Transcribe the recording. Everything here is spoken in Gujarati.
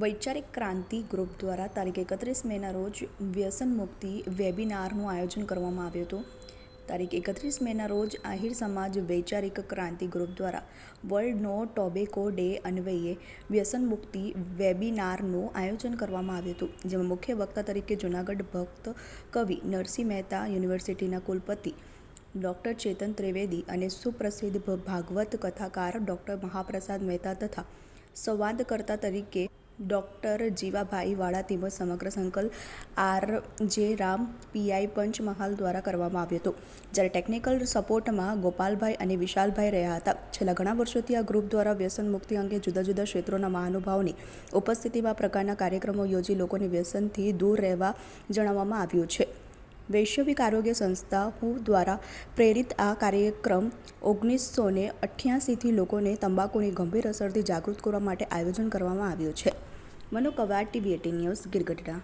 વૈચારિક ક્રાંતિ ગ્રુપ દ્વારા તારીખ એકત્રીસ મેના રોજ વ્યસન મુક્તિ વેબિનારનું આયોજન કરવામાં આવ્યું હતું. તારીખ એકત્રીસ મેના રોજ આહિર સમાજ વૈચારિક ક્રાંતિ ગ્રુપ દ્વારા વર્લ્ડ નો ટોબેકો ડે અન્વયે વ્યસન મુક્તિ વેબિનારનું આયોજન કરવામાં આવ્યું હતું, જેમાં મુખ્ય વક્તા તરીકે જૂનાગઢ ભક્ત કવિ નરસિંહ મહેતા, યુનિવર્સિટીના કુલપતિ ડૉક્ટર ચેતન ત્રિવેદી અને સુપ્રસિદ્ધ ભાગવત કથાકાર ડૉક્ટર મહાપ્રસાદ મહેતા તથા સંવાદકર્તા તરીકે ડૉક્ટર જીવાભાઈ વાળા તેમજ સમગ્ર સંકલ આર જે રામ પીઆઈ પંચમહાલ દ્વારા કરવામાં આવ્યો હતો. જ્યારે ટેકનિકલ સપોર્ટમાં ગોપાલભાઈ અને વિશાલભાઈ રહ્યા હતા. છેલ્લા ઘણા વર્ષોથી આ ગ્રુપ દ્વારા વ્યસન મુક્તિ અંગે જુદા જુદા ક્ષેત્રોના મહાનુભાવોની ઉપસ્થિતિમાં પ્રકારના કાર્યક્રમો યોજી લોકોને વ્યસનથી દૂર રહેવા જણાવવામાં આવ્યું છે. વૈશ્વિક આરોગ્ય સંસ્થા હુ દ્વારા પ્રેરિત આ કાર્યક્રમ ઓગણીસો ને અઠ્યાસીથી લોકોને તંબાકુની ગંભીર અસરથી જાગૃત કરવા માટે આયોજન કરવામાં આવ્યું છે. મનો Quad TV eighteen news Girgadhada